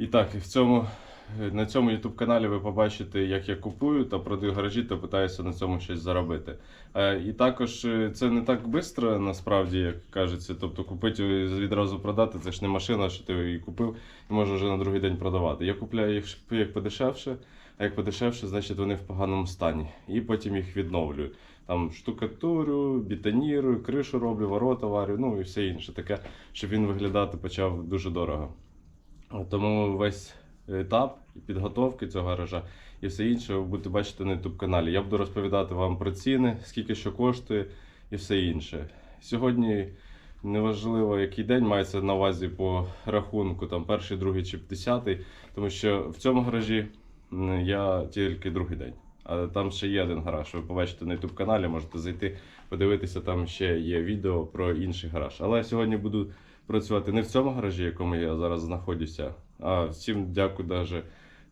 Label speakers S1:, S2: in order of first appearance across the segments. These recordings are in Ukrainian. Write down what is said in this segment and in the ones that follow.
S1: І так, і в цьому, на цьому YouTube каналі ви побачите, як я купую та продаю гаражі та питаюся на цьому щось заробити. Е, І також е, це не так швидко, насправді, як кажеться. Тобто купити і відразу продати, це ж не машина, що ти її купив і можеш вже на другий день продавати. Я купляю їх як подешевше, а як подешевше, значить вони в поганому стані. І потім їх відновлюю. Там штукатурю, бетонірую, кришу роблю, ворота варю, ну і все інше таке, щоб він виглядати почав дуже дорого. Тому весь етап підготовки цього гаража і все інше ви будете бачити на YouTube каналі. Я буду розповідати вам про ціни, скільки що коштує і все інше. Сьогодні неважливо, який день мається на увазі по рахунку, там перший, другий чи десятий, тому що в цьому гаражі я тільки другий день. А там ще є один гараж. Ви побачите на YouTube каналі, можете зайти, подивитися, там ще є відео про інший гараж. Але я сьогодні буду працювати не в цьому гаражі, в якому я зараз знаходжуся. А всім дякую даже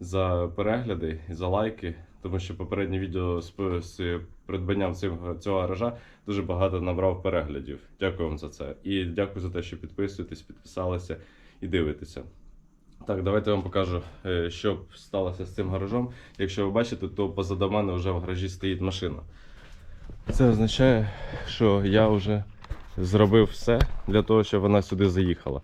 S1: за перегляди і за лайки, тому що попереднє відео з, придбанням цього, гаража дуже багато набрав переглядів. Дякую вам за це. І дякую за те, що підписуєтесь, підписалися і дивитеся. Так, давайте я вам покажу, е, що сталося з цим гаражом. Якщо ви бачите, то позаду мене вже в гаражі стоїть машина. Це означає, що я вже зробив все для того, щоб вона сюди заїхала.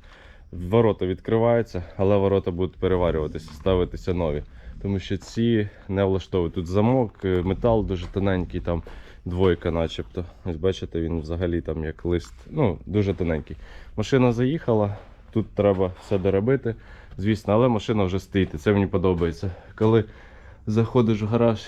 S1: Ворота відкриваються, але ворота будуть переварюватися, ставитися нові. Тому що ці не влаштовують. Тут замок, е, метал дуже тоненький, там двойка, начебто. Ось бачите, він взагалі там як лист. Ну, дуже тоненький. Машина заїхала, тут треба все доробити, звісно, але машина вже стоїть. Це мені подобається. Коли заходиш в гараж,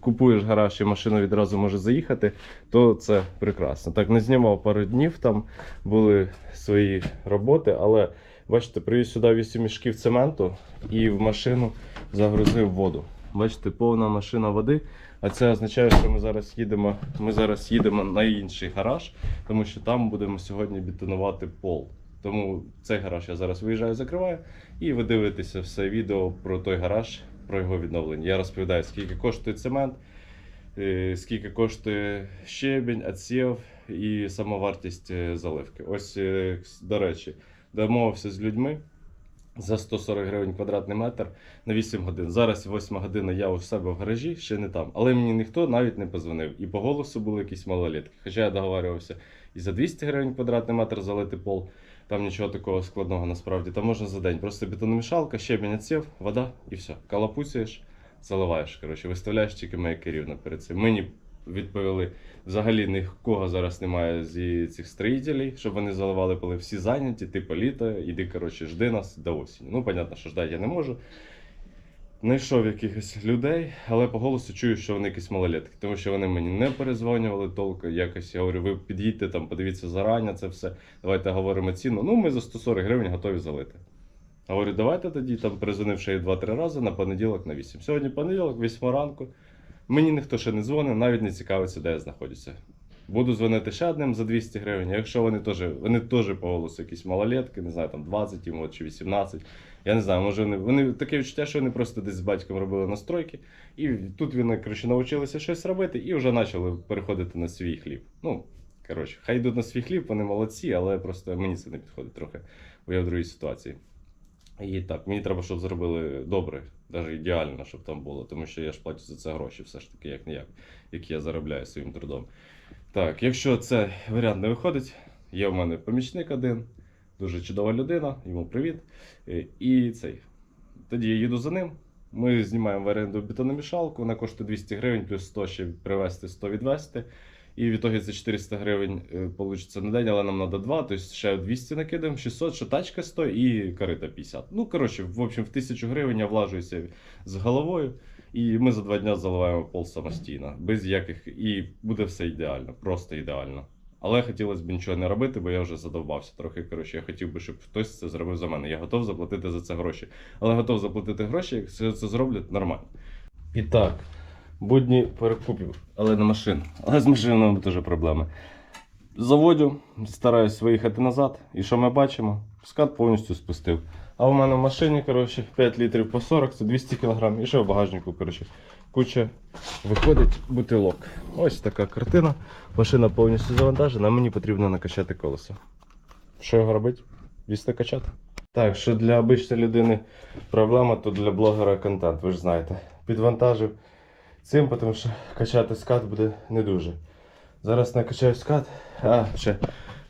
S1: купуєш гараж і машина відразу може заїхати, то це прекрасно. Так, не знімав пару днів, там були свої роботи, але бачите, привіз сюди 8 мішків цементу і в машину загрузив воду. Бачите, повна машина води. А це означає, що ми зараз їдемо. Ми зараз їдемо на інший гараж, тому що там будемо сьогодні бетонувати пол. Тому цей гараж я зараз виїжджаю, закриваю, і ви дивитеся все відео про той гараж, про його відновлення. Я розповідаю, скільки коштує цемент, е, скільки коштує щебінь, адсів і сама вартість е, заливки. Ось, е, до речі, домовився з людьми за 140 гривень квадратний метр на 8 годин. Зараз 8 година я у себе в гаражі, ще не там. Але мені ніхто навіть не позвонив. І по голосу були якісь малолетки. Хоча я договарювався і за 200 гривень квадратний метр залити пол. Там нічого такого складного насправді. Там можна за день. Просто бетономішалка, щебінь отсів, вода і все. Калапуцюєш, заливаєш. Коротше, виставляєш тільки мейкерів перед цим. Мені відповіли, взагалі нікого зараз немає зі цих строїтелів, щоб вони заливали поли. Всі зайняті, типу літо, іди, коротше, жди нас до осені. Ну, понятно, що ждати я не можу. Знайшов якихось людей, але по голосу чую, що вони якісь малолетки, тому що вони мені не перезвонювали толком. Якось я говорю, ви під'їдьте там, подивіться зарані це все. Давайте говоримо ціну. Ну, ми за 140 гривень готові залити. Говорю, давайте тоді там перезвонив ще й 2-3 рази на понеділок на 8. Сьогодні понеділок, 8 ранку. Мені ніхто ще не дзвонив, навіть не цікавиться, де я знаходжуся. Буду дзвонити ще одним за 200 гривень. Якщо вони теж вони теж по голосу якісь малолетки, не знаю, там 20 їм чи 18. Я не знаю, може вони, вони таке відчуття, що вони просто десь з батьком робили настройки, і тут вони коротше, навчилися щось робити і вже почали переходити на свій хліб. Ну, коротше, хай йдуть на свій хліб, вони молодці, але просто мені це не підходить трохи, бо я в другій ситуації. І так, мені треба, щоб зробили добре, навіть ідеально, щоб там було, тому що я ж плачу за це гроші, все ж таки, як не як, які я заробляю своїм трудом. Так, якщо цей варіант не виходить, є в мене помічник один, дуже чудова людина, йому привіт. Е, І цей. Тоді я їду за ним. Ми знімаємо в оренду бетономішалку, вона коштує 200 гривень, плюс 100 ще привезти, 100 відвезти. І в ітогі це 400 гривень вийде на день, але нам треба 2, тобто ще 200 накидаємо, 600, що тачка стоїть і корита 50. Ну, коротше, в в 1000 гривень я влажуюся з головою, і ми за два дні заливаємо пол самостійно, без яких. І буде все ідеально, просто ідеально. Але хотілося б нічого не робити, бо я вже задовбався трохи. Коротше, я хотів би, щоб хтось це зробив за мене. Я готов заплатити за це гроші. Але готов заплатити гроші, якщо це зроблять нормально. І так, будні перекупів, але не машин. Але з машинами теж проблеми. Заводю, стараюсь виїхати назад, і що ми бачимо? Скат повністю спустив. А в мене в машині, коротше, 5 літрів по 40, це 200 кг, і ще в багажнику, коротше, куча виходить бутилок. Ось така картина. Машина повністю завантажена, мені потрібно накачати колесо. Що його робити? Вісти качати? Так, що для обичної людини проблема, то для блогера контент, ви ж знаєте. Підвантажив цим, тому що качати скат буде не дуже. Зараз накачаю скат. А, ще.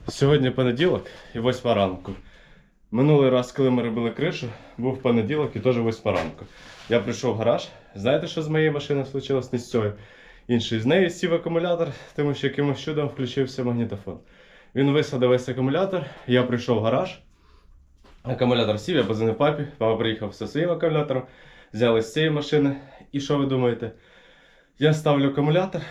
S1: Сьогодні понеділок і 8 ранку. Минулий раз, коли ми робили кришу, був понеділок і теж 8 ранку. Я прийшов в гараж. Знаєте, що з моєю машиною случилось не з цією? Інший з неї сів акумулятор, тому що якимось чудом включився магнітофон. Він висадив весь акумулятор, я прийшов в гараж. Акумулятор сів, я позвонив папі, папа приїхав зі своїм акумулятором, взяли з цієї машини. І що ви думаєте? Я ставлю акумулятор,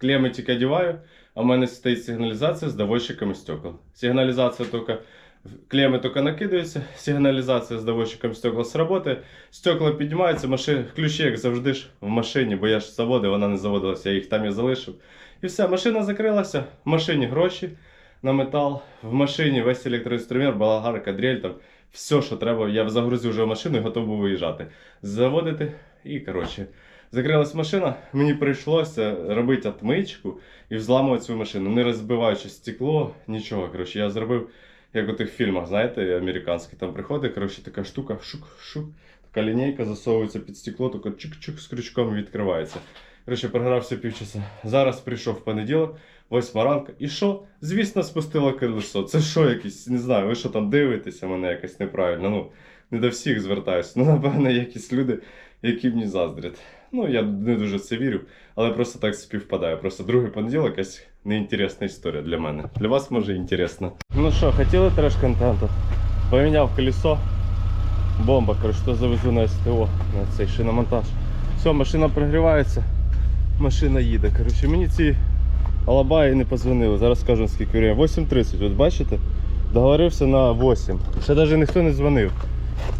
S1: клеми тільки одіваю, а в мене стоїть сигналізація з доводчиками стекол. Сигналізація тільки, клеми тільки накидаються, сигналізація з доводчиком стекол сработає, стекла піднімаються, машин, ключі, як завжди ж в машині, бо я ж заводив, вона не заводилася, я їх там і залишив. І все, машина закрилася, в машині гроші на метал, в машині весь електроінструмент, балагарка, дрель, там все, що треба. Я загрузив вже в машину і готов був виїжджати. Заводити і коротше. Закрилась машина, мені прийшлося робити отмичку і взламувати цю машину, не розбиваючи стекло, нічого. Коротше, я зробив, як у тих фільмах, знаєте, американських, там приходить, коротше, така штука, шук-шук, така лінійка засовується під стекло, тако чик-чик з крючком відкривається. Коротше, програвся півчаса. Зараз прийшов понеділок, восьма ранку. І що? Звісно, спустило колесо. Це що якісь, не знаю, ви що там дивитеся мене якось неправильно. Ну, не до всіх звертаюся. Ну, напевно, якісь люди, які мені заздрять. Ну, я не дуже в це вірю, але просто так співпадає. Просто другий понеділок якась неінтересна історія для мене. Для вас може інтересно. Ну що, хотіли треш контенту? Поміняв колесо. Бомба, коротше, то завезу на СТО, на цей шиномонтаж. Все, машина прогрівається, машина їде. Коротше, мені ці алабаї не позвонили. Зараз скажу скільки время. 8.30, от бачите? Договорився на 8. Ще навіть ніхто не дзвонив.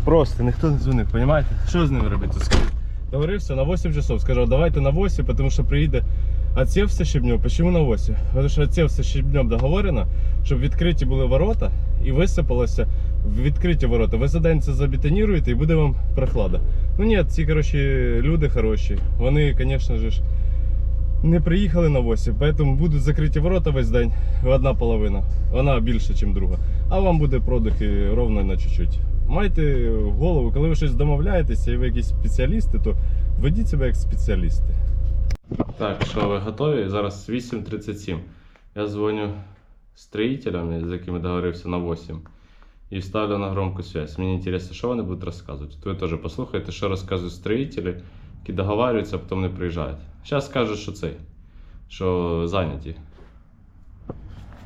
S1: Просто ніхто не дзвонив, розумієте? Що з ними робити? Скажіть. Договорився на 8 часов. Сказав, давайте на 8, тому що приїде отсев со щебнем. Почему на 8? Тому що отсев со щебнем договорено, щоб відкриті були ворота і висипалося в відкриті ворота. Ви за день це забетоніруєте і буде вам прохлада. Ну ні, ці коротше, люди хороші. Вони, звісно ж, не приїхали на 8, поэтому будуть закриті ворота весь день. Одна половина. Вона більше, ніж друга. А вам буде продихи ровно на чуть-чуть. Майте голову, коли ви щось домовляєтеся і ви якісь спеціалісти, то ведіть себе як спеціалісти. Так, що ви готові? Зараз 8.37. Я дзвоню строїтелям, з якими договорився на 8. І ставлю на громку связь. Мені цікаво, що вони будуть розказувати. То ви теж послухайте, що розказують строїтелі, які договарюються, а потім не приїжджають. Зараз скажуть, що цей, що зайняті.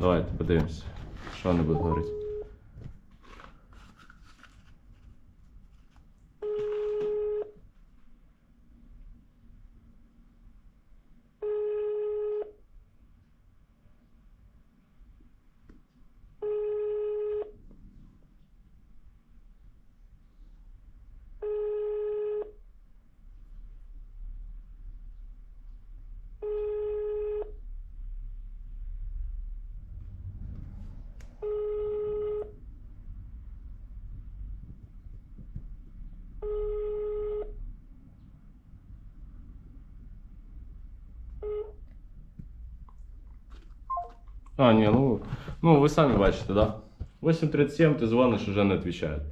S1: Давайте подивимося, що вони будуть говорити. А, ні, ну, ну ви самі бачите, да? 8.37 ти дзвониш, уже не відповідають.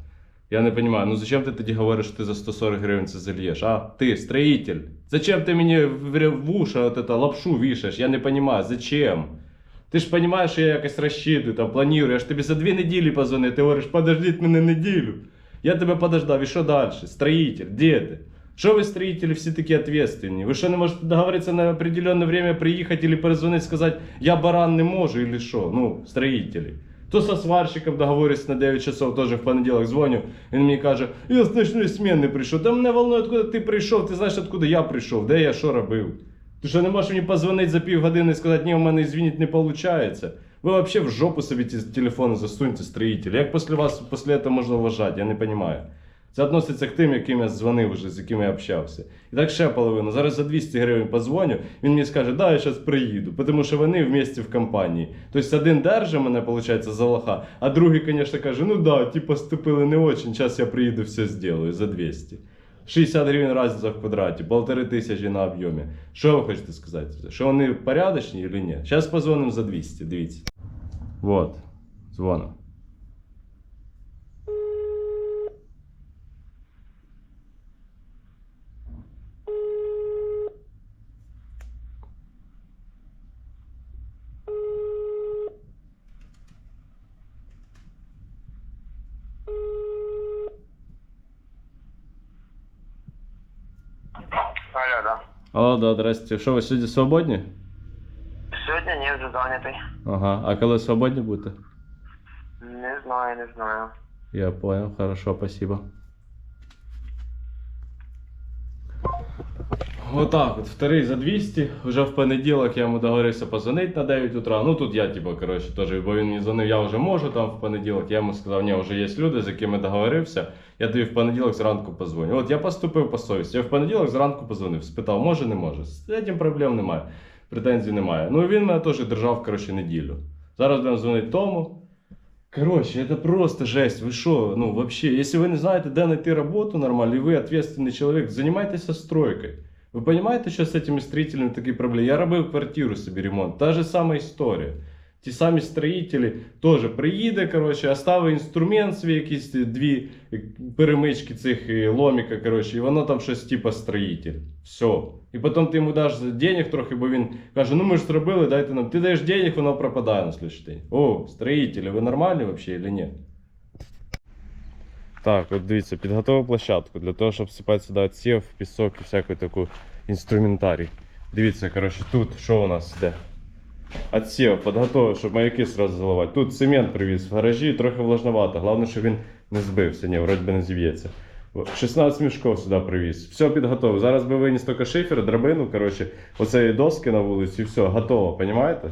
S1: Я не понимаю, ну зачем ти тоді говориш, що ти за 140 гривень це зальєш? А, ти, строитель, зачем ти мені в уші от это лапшу вішаєш? Я не понимаю, зачем? Ти ж розумієш, що я якось розчитую, там, планую, я ж тобі за дві неділі позвонив, ти говориш, подождіть мене неділю. Я тебе подождав, і що далі? Строитель, де ти? Що ви, строители, всі такі ответственні? Ви що не можете договоритися на определенне время приїхати или перезвонити, сказати, я баран не можу, или що? Ну, строители. То со сварщиком договорюсь на 9 часов, теж в понеділок дзвоню. Він мені каже, я з ночної зміни прийшов. Та мене волнує, откуда ти прийшов, ти знаєш, откуда я прийшов, де я що робив. Ти що не можеш мені позвонити за півгодини і сказати, ні, у мене извиніть, не виходить. Ви взагалі в жопу собі телефони засуньте, строїтелі. Як після вас після цього можна вважати, я не розумію. Це відноситься к тим, яким я дзвонив вже, з якими я общався. І так ще половину. Зараз за 200 гривень подзвоню, він мені скаже, да, я зараз приїду, тому що вони вместе в компанії. Тобто один держить мене, виходить, за лоха, а другий, звісно, каже, ну да, ті поступили не очень, зараз я приїду, все зроблю за 200. 60 гривень разниця в квадраті, полтори тисячі на об'ємі. Що ви хочете сказати? Що вони порядочні чи ні? Зараз позвонимо за 200, дивіться. Вот, дзвонимо.
S2: Да.
S1: Да, здрасте. Що ви сьогодні свободні?
S2: Сьогодні ні, вже зайнятий.
S1: Ага. А коли свободні будете?
S2: Не знаю, не знаю.
S1: Я понял, хорошо, спасибо. Отак от, вторий за 200. Вже в понеділок я йому договорився позвонити на 9 утра. Ну тут я, типу, коротше, теж, бо він мені дзвонив, я вже можу там в понеділок. Я йому сказав, ні, вже є люди, з якими договорився. Я тобі в понеділок зранку позвоню. От я поступив по совісті. Я в понеділок зранку позвонив, спитав, може, не може. З цим проблем немає. Претензій немає. Ну він мене теж держав, коротше, неділю. Зараз будемо дзвонити тому. Короче, это просто жесть. Вы что, ну вообще, если вы не знаете, где найти работу нормально, и вы ответственный человек, занимайтесь стройкой. Вы понимаете, что с этими строителями такие проблемы? Я робив квартиру собі ремонт, та же самая історія. Ті самі строїтелі теж приїде, коротше, оставить інструмент свій, якісь дві перемички цих е, ломіка, коротше, і воно там щось типа строїтель. Все. І потім ти йому даш денег трохи, бо він каже, ну ми ж зробили, дайте нам. Ти даєш денег, воно пропадає на слідчий день. О, строїтелі, ви нормальні взагалі чи ні? Так, от дивіться, підготував площадку для того, щоб сипати сюди отсів, пісок і всяку таку інструментарій. Дивіться, коротше, тут що у нас йде? Отсів, підготовив, щоб маяки сразу заливати. Тут цемент привіз в гаражі, трохи влажновато. Головне, щоб він не збився. Ні, вроді би не зіб'ється. 16 мішків сюди привіз. Все підготовив. Зараз би виніс тільки шифер, драбину, коротше, оцеї доски на вулиці, і все, готово, понімаєте?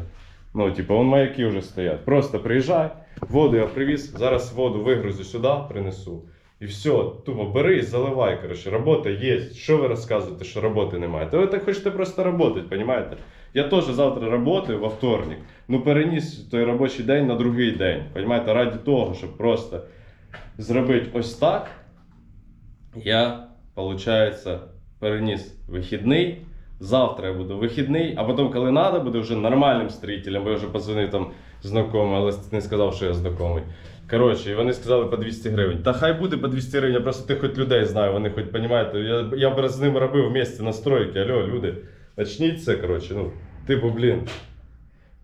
S1: Ну, типу, вон маяки вже стоять. Просто приїжджай, воду я привіз, зараз воду вигрузю сюди, принесу. І все, тупо бери і заливай. Коротше, робота є. Що ви розказуєте, що роботи немає? Та ви так хочете просто працювати, понімаєте? Я теж завтра працюю во вторник. Ну переніс той робочий день на другий день. Понімаєте, раді того, щоб просто зробити ось так. Я, виходить, переніс вихідний. Завтра я буду вихідний, а потім, коли треба, буде вже нормальним строїтелем, бо я вже позвонив там знайомий, але не сказав, що я знайомий. Коротше, і вони сказали по 200 гривень. Та хай буде по 200 гривень, я просто тих хоч людей знаю, вони хоч розумієте. Я, я б з ними робив в місті настройки. Алло, люди, начніться, коротше, ну, типу, блін.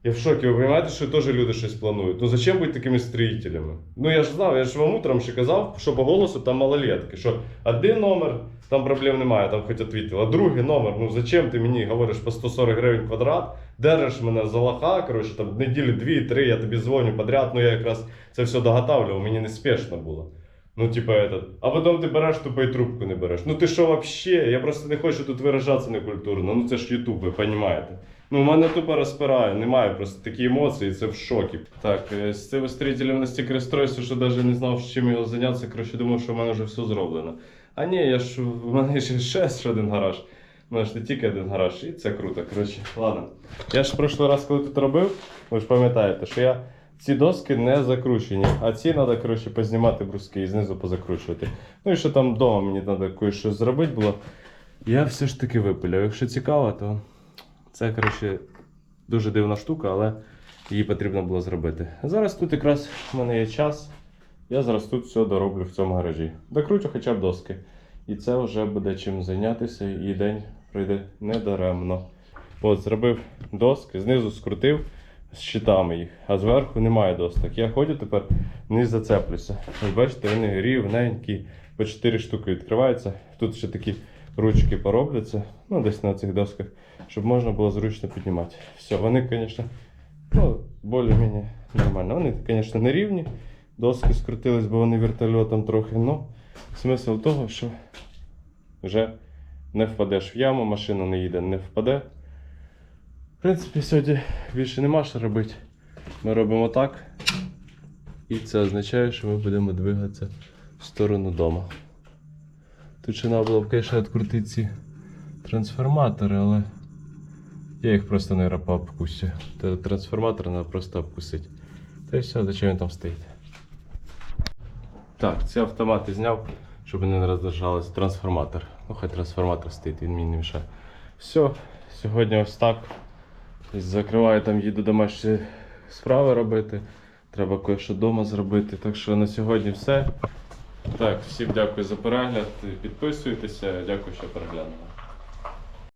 S1: Я в шокі, ви розумієте, що теж люди щось планують. Ну зачем бути такими строїтелями? Ну я ж знав, я ж вам утром ще казав, що по голосу там малолетки, що один номер, там проблем немає, там хоч відповів. А другий номер, ну зачем ти мені говориш по 140 гривень квадрат, держиш мене за лоха, коротше, там неділі дві-три, я тобі дзвоню подряд, ну я якраз це все доготавлював, мені не спешно було. Ну, типа этот. А потім ти береш тупо і трубку не береш. Ну ти що вообще? Я просто не хочу тут виражатися некультурно. Ну це ж Ютуб, ви розумієте. Ну, в мене тупо розпирає, немає просто такі емоції, це в шокі. Так, е, з цим строїтелем настільки розстроївся, що навіть не знав, чим його зайнятися. Коротше, думав, що в мене вже все зроблено. А ні, я ж в мене ще ще один гараж. У мене ж не тільки один гараж, і це круто. Коротше, ладно. Я ж прошлий раз, коли тут робив, ви ж пам'ятаєте, що я ці доски не закручені, а ці треба, коротше, познімати бруски і знизу позакручувати. Ну і що там вдома мені треба кое-що зробити було. Я все ж таки випиляв. Якщо цікаво, то це, коротше, дуже дивна штука, але її потрібно було зробити. Зараз тут якраз в мене є час. Я зараз тут все дороблю в цьому гаражі. Докручу хоча б доски. І це вже буде чим зайнятися, і день пройде недаремно. От, зробив доски, знизу скрутив з щитами їх, а зверху немає досок. Я ходю тепер не зацеплюся. Ось бачите, вони рівненькі, по 4 штуки відкриваються. Тут ще такі ручки поробляться, ну десь на цих досках, щоб можна було зручно піднімати. Все, вони, звісно, ну, більш-менш нормально. Вони, звісно, не рівні. Доски скрутились, бо вони вертольотом трохи. Ну, смисл того, що вже не впадеш в яму, машина не їде, не впаде. В принципі, сьогодні більше нема що робити. Ми робимо так. І це означає, що ми будемо двигатися в сторону дому. Тут ще треба було б, звісно, відкрутити ці трансформатори, але я їх просто, мабуть, пообкусю. Трансформатор треба просто обкусити. Та й все, зачем він там стоїть. Так, ці автомати зняв, щоб вони не роздражались. Трансформатор. Ну, хай трансформатор стоїть, він мені не мішає. Все, сьогодні ось так. Закриваю там, їду домашні справи робити. Треба кое-що вдома зробити. Так що на сьогодні все. Так, всім дякую за перегляд. Підписуйтеся, дякую, що переглянули.